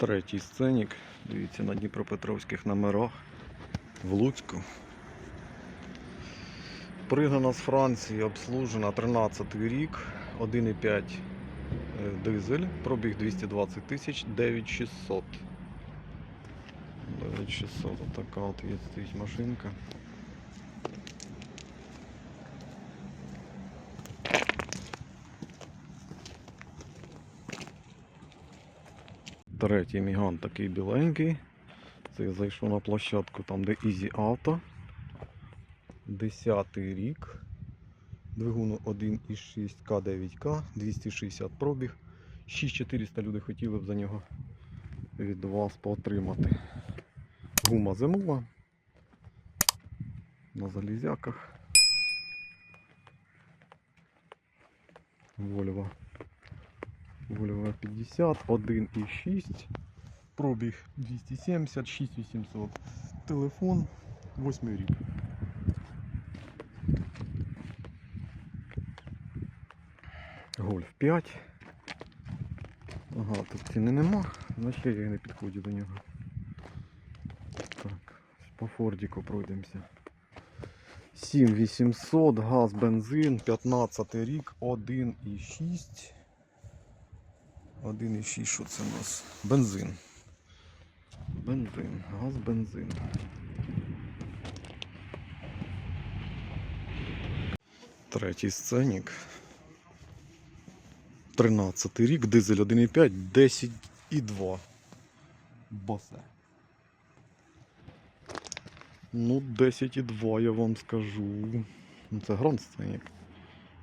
Третій сценік. Дивіться на Дніпропетровських номерах в Луцьку. Пригнана з Франції, обслужена 13 рік, 1,5 е, дизель, пробіг 220 тисяч, 9600. 9600, отака от є стоїть машинка. Третій міган такий біленький. Це я зайшов на площадку там, де Easy Auto. Десятий рік. Двигуну 1,6 К9К, 260 пробіг. 6400 люди хотіли б за нього від вас поотримати. Гума зимова. На залізяках. Volvo. Volvo 50, 1,6. Пробіг 270, 6800. Телефон 8 рік. Гольф 5. Ага, тут ціни нема, значить я не підходжу до нього. Так, по Фордіку пройдемося. 7800, газ, бензин, 15 рік, 1,6. 1,6, що це у нас? Бензин. Бензин, газ, бензин. Третій сценік. 13 рік, дизель 1,5, 10,2. Босе. Ну, 10,2 я вам скажу. Ну, це гранд сценік.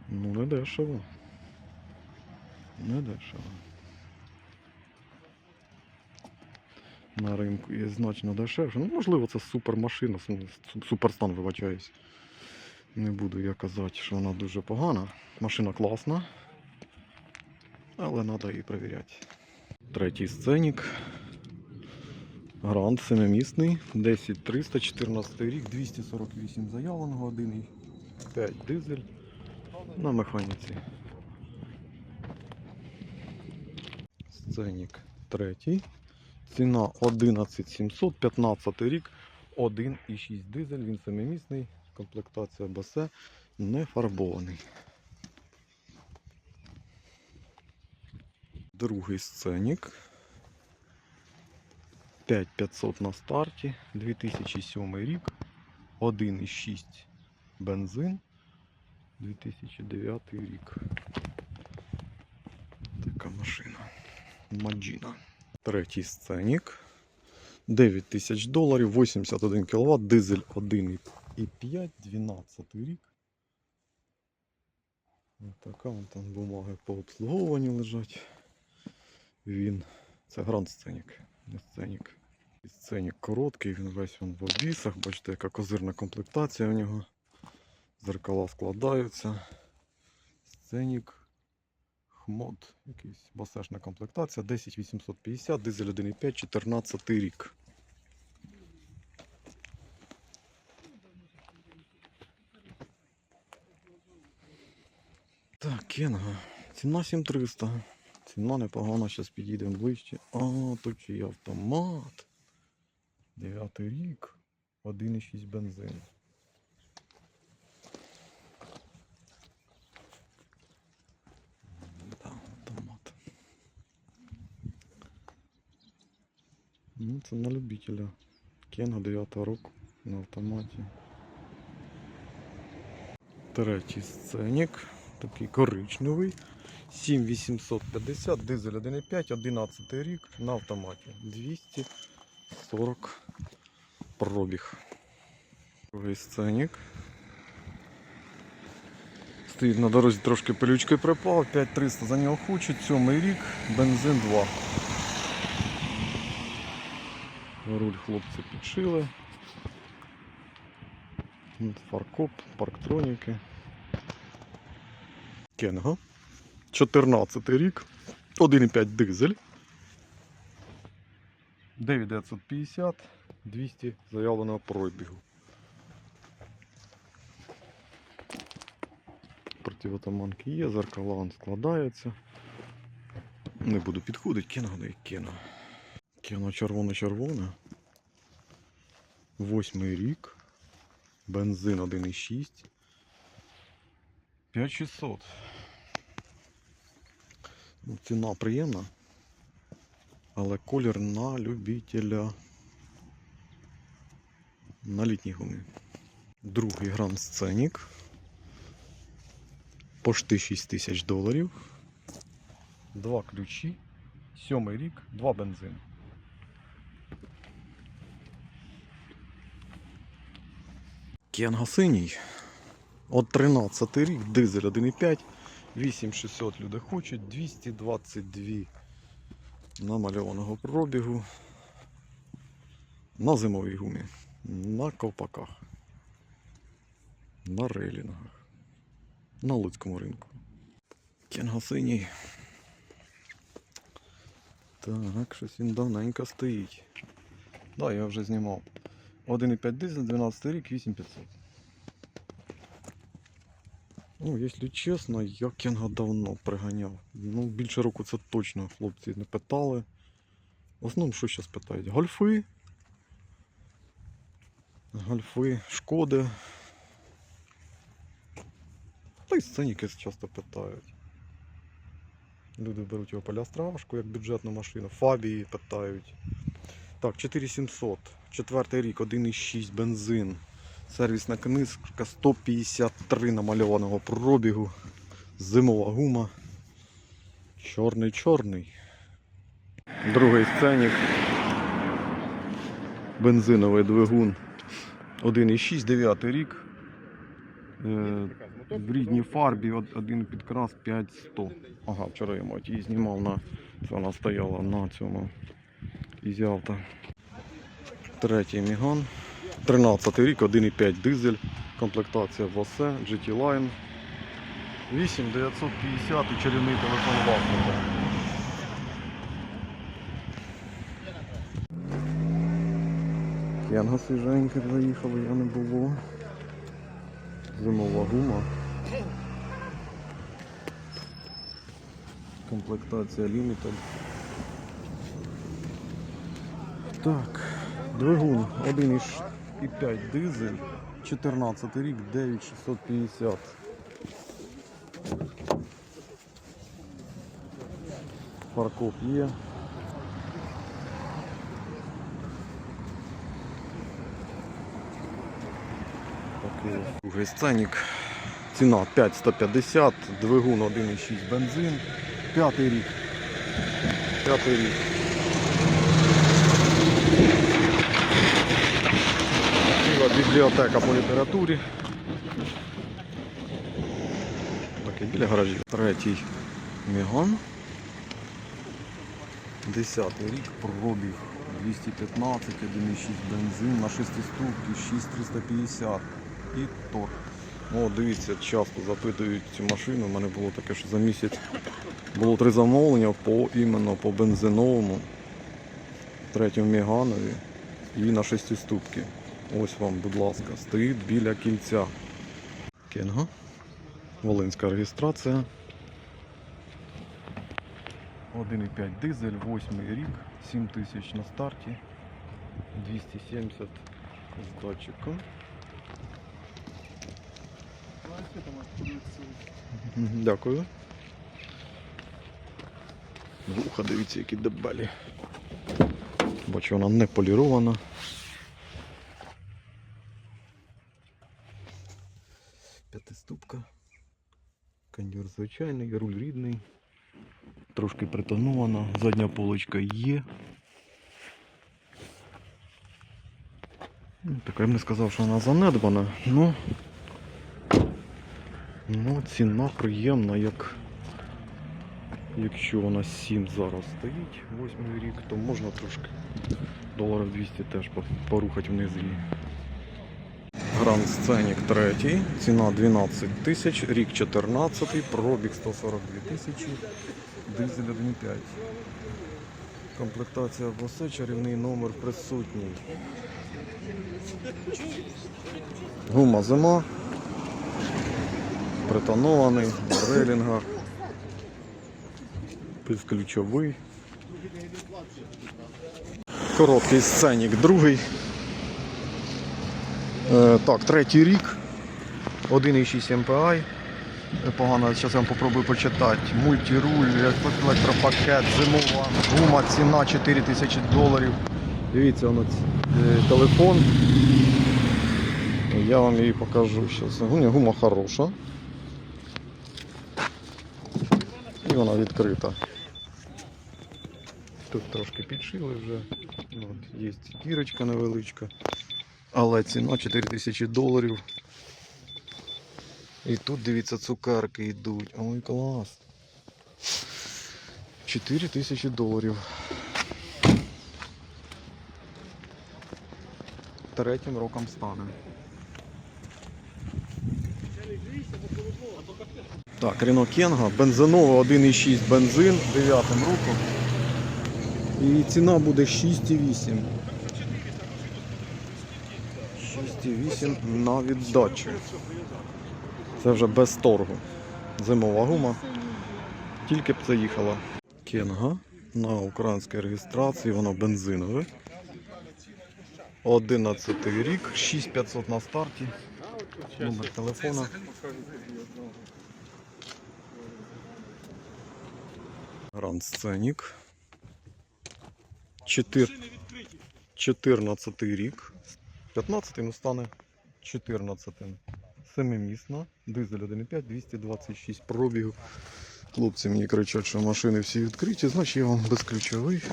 Ну, не дешево. Не дешево. На ринку є значно дешевше. Ну, можливо, це супермашина, су- су- суперстан, вибачаюсь. Не буду я казати, що вона дуже погана. Машина класна. Але треба її перевіряти. Третій сценік. Гранд семимісний. 10300, 14 рік, 248 заявленого, 1,5 дизель на механіці. Сценік третій. Ціна 11700, 15 рік, 1,6 дизель, він семимісний, комплектація басе, не фарбований. Другий сценік. 5500 на старті, 2007 рік, 1,6 бензин, 2009 рік. Така машина. Маджіна. Третій сценік. 9000 доларів, 81 кВт, дизель 1,5, 12 рік. Ось така вон там бумаги по обслуговуванню лежать. Він. Це гранд сценік, не сценік. Сценік короткий, він весь він в обвісах. Бачите, яка козирна комплектація у нього. Зеркала складаються. Сценік. Хмод. Якийсь басешна комплектація. 10850, дизель 1,5, 14 рік. Так, Кенга. Ціна 7300. Ціна непогана, зараз підійдемо ближче. А, тут є автомат. Дев'ятий рік. 1,6 бензин. Да, автомат. Ну, це на любителя. Кенга 9 року на автоматі. Третій сценік. Такий коричневий. 7850, дизель 1,5, 11 рік на автоматі. 240 пробіг. Другий сценік. Стоїть на дорозі трошки пилючки припав, 5300 за нього хочуть, сьомий рік, бензин 2. Руль хлопці підшили. Фаркоп, парктроніки. Кенга. 14 рік. 1,5 дизель. 9950, 200 заявленого пробігу. Противотаманки є, зеркала он складаються. Не буду підходити, кіно, не кіно. Таке воно червоно-червоне. Восьмий рік. Бензин 1,6. 5600. Ну, Ціна приємна. Але колір на любителя. На літній гумі. Другий гранд сценік. Пошти 6 тисяч доларів. Два ключі. Сьомий рік, два бензини. Кенга синій. От 13 рік, дизель 1,5, 8600 люди хочуть, 222 намальованого пробігу. На зимовій гумі, на ковпаках, на рейлінгах, на Луцькому ринку. Кенга синій. Так, щось він давненько стоїть. Да, я вже знімав. 1,5 дизель, 12 рік, 8500. Ну, якщо чесно, я Кенга давно приганяв. Ну, більше року це точно хлопці не питали. В основному, що зараз питають? Гольфи. Гольфи, шкоди. Та й сценіки часто питають. Люди беруть його полястравушку як бюджетну машину. Фабії питають. Так, 4700. Четвертий рік, 1,6 бензин. Сервісна книжка 153 намальованого пробігу. Зимова гума. Чорний чорний. Другий сценік. Бензиновий двигун. 1,6, 9 рік. Е, в рідній фарбі один підкрас 5100. Ага, вчора я мать її знімав на. Вона стояла на цьому ізіавто. Третій міган. 13 рік, 1,5 дизель. Комплектація ВОСЕ, GT Line. 8950 і чарівний телефон власника. Кенга свіженька заїхала, я не було. Зимова гума. Комплектація Limited. Так, двигун 1,5 дизель, 14 рік, 9650. Паркоп є. Такий другий сценік. Ціна 5150, двигун 1,6 бензин, п'ятий рік. П'ятий рік. Бібліотека по літературі. Так, і біля гаражів. Третій міган. Десятий рік пробіг 215, 1,6 бензин на 6 ступки, 6350 і торг. О, дивіться, часто запитують цю машину. У мене було таке, що за місяць було три замовлення по іменно по бензиновому, третьому Меганові і на шестиступки. Ось вам, будь ласка, стоїть біля кільця. Кенга. Волинська реєстрація. 1,5 дизель, 8 рік, 7 тисяч на старті, 270 з датчиком. Дякую. Вуха, дивіться, які дебелі. Бачу, вона не полірована. Звичайний, руль рідний. Трошки притонована, задня полочка є. Ну, Така я б не сказав, що вона занедбана, ну. Ну, ціна приємна, як якщо вона 7 зараз стоїть, 8 рік, то можна трошки доларів 200 теж порухати вниз її. Гранд Сценік 3, ціна 12 тисяч, рік 14, пробіг 142 тисячі, дизель 1,5. Комплектація босе, чарівний номер присутній. Гума зима. Притонований, на рейлінгах. Безключовий. Короткий сценік, другий. Е, так, третій рік. 1,6 MPI. Непогано, зараз я вам попробую почитати. Мультируль, електропакет, зимова гума, ціна 4 тисячі доларів. Дивіться, воно е, телефон. Я вам її покажу зараз. Гума, гума хороша. І вона відкрита. Тут трошки підшили вже. От, є дірочка невеличка. Але ціна 4 тисячі доларів. І тут, дивіться, цукерки йдуть. Ой, клас. 4 тисячі доларів. Третім роком стане. Так, Renault Кенга, бензинова 1,6 бензин 9 роком. І ціна буде 6,8. 6,8 на віддачу. Це вже без торгу. Зимова гума. Тільки б це їхала. Кенга на українській реєстрації, воно бензинове. 11 рік, 6500 на старті. Номер телефона. Гранд Сценік. 14 рік. 15 ну стане 14. Семимісна. Дизель 1.5, 226 пробігів. Хлопці мені кричать, що машини всі відкриті, значить я вам безключовий.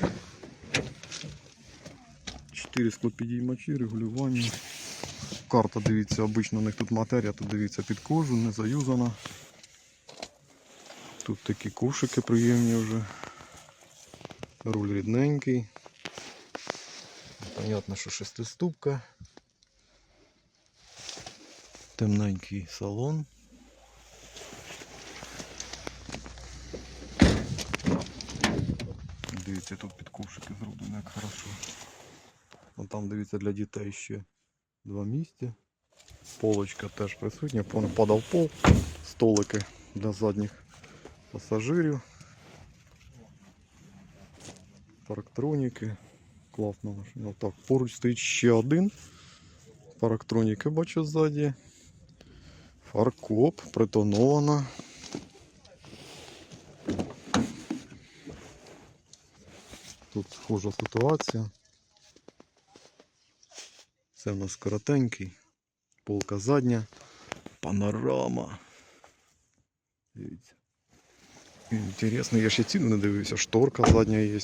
4 склопідіймачі, регулювання. Карта, дивіться, обично у них тут матерія, тут дивіться під кожу, не заюзана. Тут такі кошики приємні вже. Руль рідненький. Понятно, що шестиступка. Темненький салон. Дивіться, тут під ковшики зроблено як хорошо. Вон там дивіться для дітей ще два місця. Полочка теж присутня, падав пол, столики для задніх пасажирів. Парктроніки. Класна машина. Так, поруч стоїть ще один. Парктроніки бачу ззаді. Фаркоп, притонована. Тут схожа ситуація. Це в нас коротенький. Полка задня. Панорама. Дивіться. Інтересно, я ще ціну не дивився. Шторка задня є.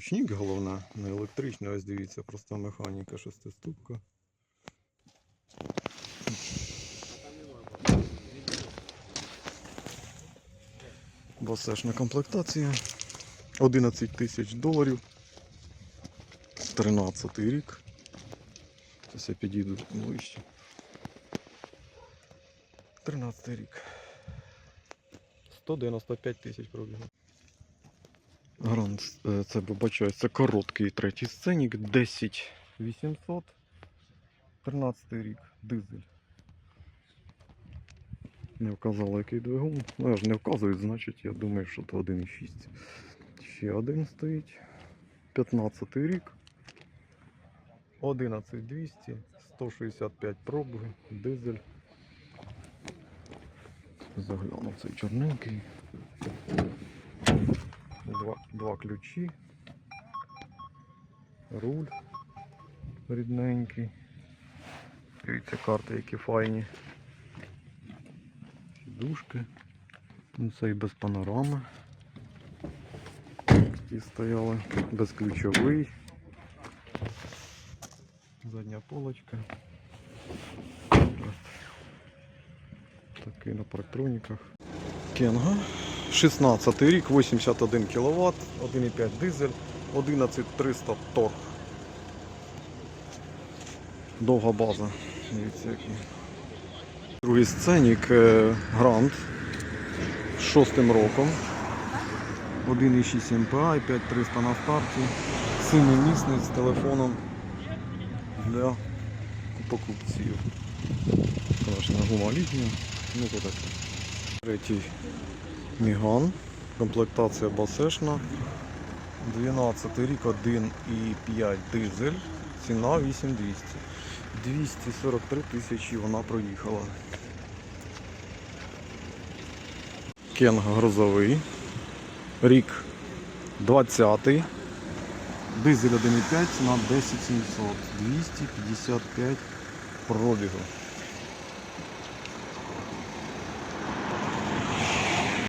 Ручник головне, не електричний, ось дивіться, просто механіка шестиступка. Басешна комплектація. 11 тисяч доларів. 13 рік. Зараз я підійду ближче. 13 рік. 195 тисяч пробігу. Гранд, е, це вибачаю, це короткий третій сценік, 10 800. 13 рік, дизель. Не вказала який двигун. Ну, я ж не вказують, значить я думаю, що це 1,6. Ще один стоїть. 15 рік. 11200, 165 пробіг, дизель. Заглянув цей чорненький. Два, ключі. Руль рідненький. Дивіться карти, які файні. Сідушки. Ну це і без панорами. Ті стояли. Безключовий. Задня полочка. Такий на парктроніках. Кенга. 16 рік, 81 кВт, 1,5 дизель, 11300 торг. Довга база. Другий сценік е, Грант з шостим роком. 1,6 MPI, 5300 на старті. Семимісний з телефоном для покупців. Страшна гума літня. Ну то таке. Третій Міган. Комплектація басешна. 12 рік 1,5 дизель. Ціна 8200. 243 тисячі вона проїхала. Кенг грузовий. Рік 20. Дизель 1,5, ціна 10700. 255 пробігу.